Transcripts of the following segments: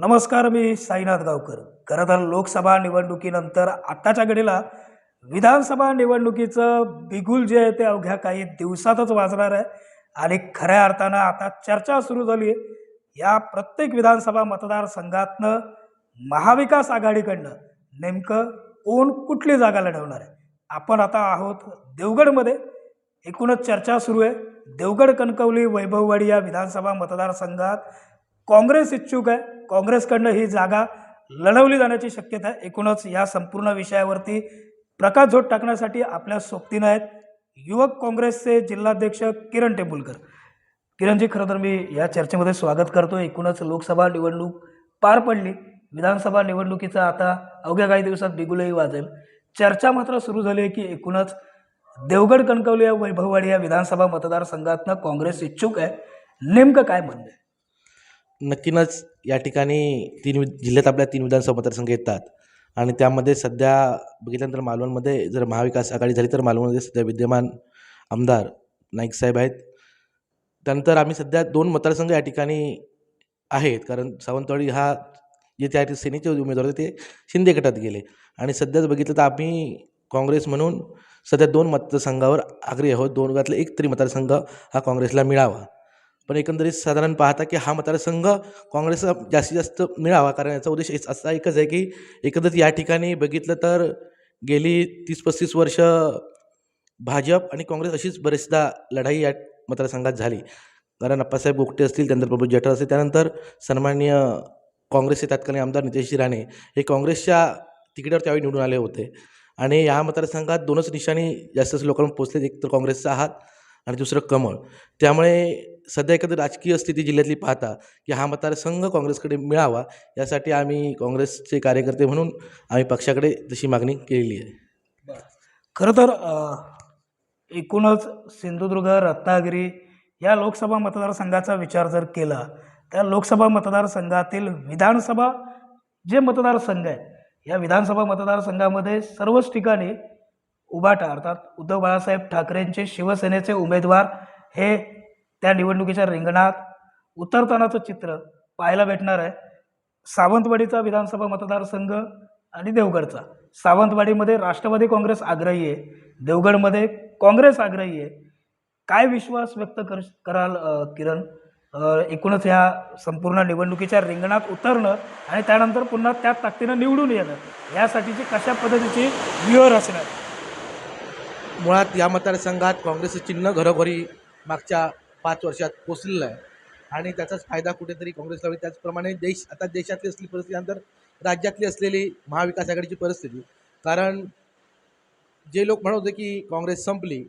नमस्कार मी साईनाथ गावकर. खरं तर लोकसभा निवडणुकीनंतर आत्ताच्या घडीला विधानसभा निवडणुकीचं बिगुल जे आहे ते अवघ्या काही दिवसातच वाजणार आहे आणि खऱ्या अर्थानं आता चर्चा सुरू झाली आहे. या प्रत्येक विधानसभा मतदारसंघातनं महाविकास आघाडीकडनं नेमकं कोण कुठली जागा लढवणार आहे? आपण आता आहोत देवगडमध्ये. एकूणच चर्चा सुरू आहे. देवगड कणकवली वैभववाडी या विधानसभा मतदारसंघात काँग्रेस इच्छुक आहे. काँग्रेसकडनं ही जागा लढवली जाण्याची शक्यता आहे. एकूणच या संपूर्ण विषयावरती प्रकाशझोत टाकण्यासाठी आपल्या सोबतीनं आहेत युवक काँग्रेसचे जिल्हाध्यक्ष किरण टेंबुलकर किरणजी खरं तर मी या चर्चेमध्ये स्वागत करतो. एकूणच लोकसभा निवडणूक पार पडली. विधानसभा निवडणुकीचा आता अवघ्या काही दिवसात बिगुलही वाजेल. चर्चा मात्र सुरू झाली आहे की एकूणच देवगड कणकवली या वैभववाडी या विधानसभा मतदारसंघातनं काँग्रेस इच्छुक आहे. नेमकं काय म्हणणं आहे? नक्कीनच या ठिकाणी तीन वि- जिल्ह्यात आपल्या तीन विधानसभा मतदारसंघ येतात. आणि त्यामध्ये सध्या बघितल्यानंतर मालवणमध्ये जर महाविकास आघाडी झाली तर मालवणमध्ये सध्या विद्यमान आमदार नाईक साहेब आहेत. त्यानंतर आम्ही सध्या दोन मतदारसंघ या ठिकाणी आहेत. कारण सावंतवाडी हा जे त्या सेनेचे उमेदवार होते ते शिंदे गटात गेले. आणि सध्याच बघितलं तर आम्ही काँग्रेस म्हणून सध्या दोन मतदारसंघावर आग्रही आहोत. दोन भागातला एक तरी मतदारसंघ हा काँग्रेसला मिळावा. पण एकंदरीत साधारण पाहता की हा मतदारसंघ काँग्रेसला जास्तीत जास्त मिळावा. कारण याचा उद्देश असा एकच आहे की एकंदरीत या ठिकाणी बघितलं तर गेली तीस पस्तीस वर्ष भाजप आणि काँग्रेस अशीच बरेचदा लढाई या मतदारसंघात झाली. कारण अप्पासाहेब गोगटे असतील त्यानंतर प्रभू जेठर असतील त्यानंतर सन्मान्य काँग्रेसचे तत्कालीन आमदार नितेशजी राणे हे काँग्रेसच्या तिकिटावर त्यावेळी निवडून आले होते. आणि या मतदारसंघात दोनच निशाणी जास्त लोकांना पोचले एक तर काँग्रेसचा आहात आणि दुसरं कमळ. त्यामुळे सध्या एखादी राजकीय स्थिती जिल्ह्यातली पाहता की हा मतदारसंघ काँग्रेसकडे मिळावा यासाठी आम्ही काँग्रेसचे कार्यकर्ते म्हणून आम्ही पक्षाकडे तशी मागणी केलेली आहे. खरं तर एकूणच सिंधुदुर्ग रत्नागिरी या लोकसभा मतदारसंघाचा विचार जर केला त्या लोकसभा मतदारसंघातील विधानसभा जे मतदारसंघ आहेत या विधानसभा मतदारसंघामध्ये सर्वच ठिकाणी उभा अर्थात उद्धव बाळासाहेब ठाकरेंचे शिवसेनेचे उमेदवार हे त्या निवडणुकीच्या रिंगणात उतरतानाचं चित्र पाहायला भेटणार आहे. सावंतवाडीचा विधानसभा मतदारसंघ आणि देवगडचा. सावंतवाडीमध्ये राष्ट्रवादी काँग्रेस आग्रही आहे. देवगडमध्ये काँग्रेस आग्रही आहे. काय विश्वास व्यक्त कर कराल किरण? एकूणच ह्या संपूर्ण निवडणुकीच्या रिंगणात उतरणं आणि त्यानंतर पुन्हा त्या ताकदीनं निवडून येणं यासाठीची कशा पद्धतीची व्यूहर असणार मुळात या मतदारसंघात काँग्रेसचं चिन्ह घरोघरी मागच्या पाच वर्षात पोचलेलं आहे. आणि त्याचाच फायदा कुठेतरी काँग्रेसला होईल. त्याचप्रमाणे देश आता देशातली असलेली परिस्थिती नंतर राज्यातली असलेली महाविकास आघाडीची परिस्थिती. कारण जे लोक म्हणत होते की काँग्रेस संपली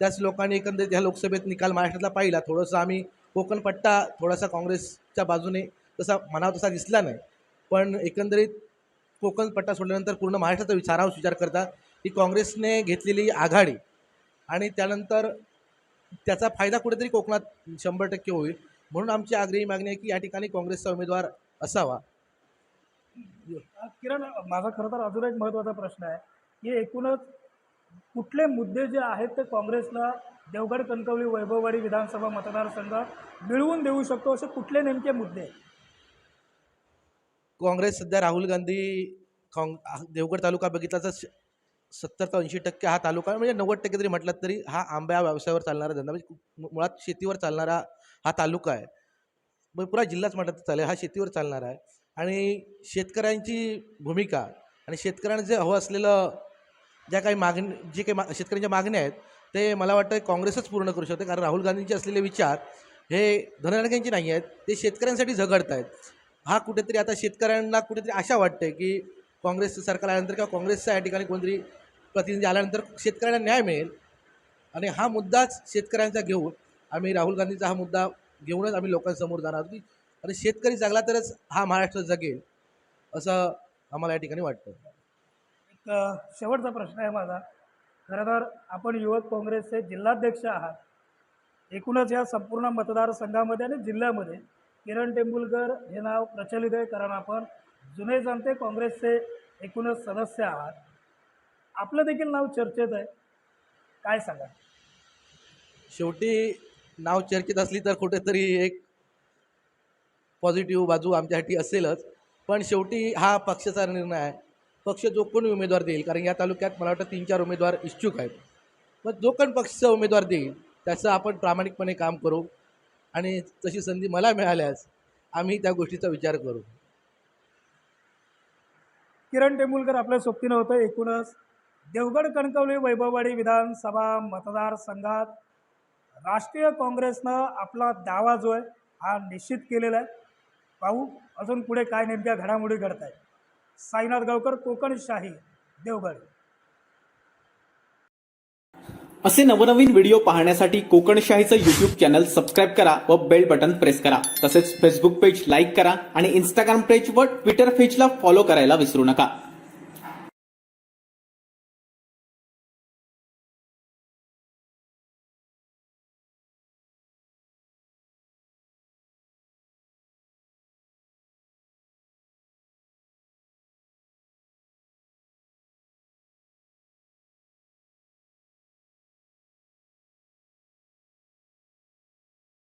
त्याच लोकांनी एकंदरीत ह्या लोकसभेत निकाल महाराष्ट्रातला पाहिला. थोडंसं आम्ही कोकणपट्टा थोडासा काँग्रेसच्या बाजूने तसा म्हणावा तसा दिसला नाही. पण एकंदरीत कोकणपट्टा सोडल्यानंतर पूर्ण महाराष्ट्राचा विचारावर विचार करता की काँग्रेसने घेतलेली आघाडी. आणि त्यानंतर त्याचा फायदा कुठेतरी कोकणात शंभर टक्के होईल. म्हणून आमची आग्रही मागणी आहे की या ठिकाणी काँग्रेसचा उमेदवार असावा. किरण माझा खरं तर अजून एक महत्त्वाचा प्रश्न आहे. की एकूणच कुठले मुद्दे जे आहेत ते काँग्रेसला देवगड कणकवली वैभववाडी विधानसभा मतदारसंघ मिळवून देऊ शकतो असे कुठले नेमके मुद्दे? काँग्रेस सध्या राहुल गांधी काँग देवगड तालुका बघितला तर सत्तर ते ऐंशी टक्के हा तालुका म्हणजे नव्वद टक्के जरी म्हटलं तरी हा आंब्या व्यवसायावर चालणारा धंदा म्हणजे मुळात शेतीवर चालणारा हा तालुका आहे. मग पुरा जिल्हाच म्हटलं तर चालेल. हा शेतीवर चालणारा आहे. आणि शेतकऱ्यांची भूमिका आणि शेतकऱ्यांना जे हवं असलेलं ज्या काही मागणी जे काही मा शेतकऱ्यांच्या मागण्या आहेत ते मला वाटतं काँग्रेसच पूर्ण करू शकते. कारण राहुल गांधींचे असलेले विचार हे धनराजकांचे नाही आहेत. ते शेतकऱ्यांसाठी झगडत आहेत. हा कुठेतरी आता शेतकऱ्यांना कुठेतरी आशा वाटते की काँग्रेसचं सरकार आल्यानंतर किंवा काँग्रेसच्या या ठिकाणी कोणतरी प्रतिनिधी आल्यानंतर शेतकऱ्यांना न्याय मिळेल. आणि हा मुद्दाच शेतकऱ्यांचा घेऊन आम्ही राहुल गांधीचा हा मुद्दा घेऊनच आम्ही लोकांसमोर जाणार आहोत. की आणि शेतकरी जगला तरच हा महाराष्ट्र जगेल असं आम्हाला या ठिकाणी वाटतं. एक शेवटचा प्रश्न आहे माझा. खरं तर आपण युवक काँग्रेसचे जिल्हाध्यक्ष आहात. एकूणच या संपूर्ण मतदारसंघामध्ये आणि जिल्ह्यामध्ये किरण टेंबुलकर हे नाव प्रचलित आहे. कारण आपण जुने जनते काँग्रेसचे एकूणच सदस्य आहात. आपलं देखील नाव चर्चेत आहे. काय सांगा शेवटी नाव चर्चेत असली तर कुठेतरी एक पॉझिटिव्ह बाजू आमच्यासाठी असेलच. पण शेवटी हा पक्षाचा निर्णय आहे. पक्ष जो कोणी उमेदवार देईल? कारण या तालुक्यात मला वाटतं तीन चार उमेदवार इच्छुक आहेत. मग जो कोण पक्षाचा उमेदवार देईल त्याचं आपण प्रामाणिकपणे काम करू. आणि तशी संधी मला मिळाल्यास आम्ही त्या गोष्टीचा विचार करू. किरण टेंबुलकर आपल्या सोबतीनं होतं एकूणच. देवगड कणकवली वैभववाडी विधानसभा मतदारसंघात राष्ट्रीय काँग्रेसनं आपला दावा जो आहे हा निश्चित केलेला आहे. पाहू अजून पुढे काय नेमक्या घडामोडी घडत आहेत साईनाथ गावकर कोकणशाही देवगड. असे नवनवीन व्हिडिओ पाहण्यासाठी कोकणशाहीचं यूट्यूब चॅनल सबस्क्राईब करा व बेल बटन प्रेस करा. तसेच फेसबुक पेज लाईक करा आणि इंस्टाग्राम पेज व ट्विटर पेजला फॉलो करायला विसरू नका.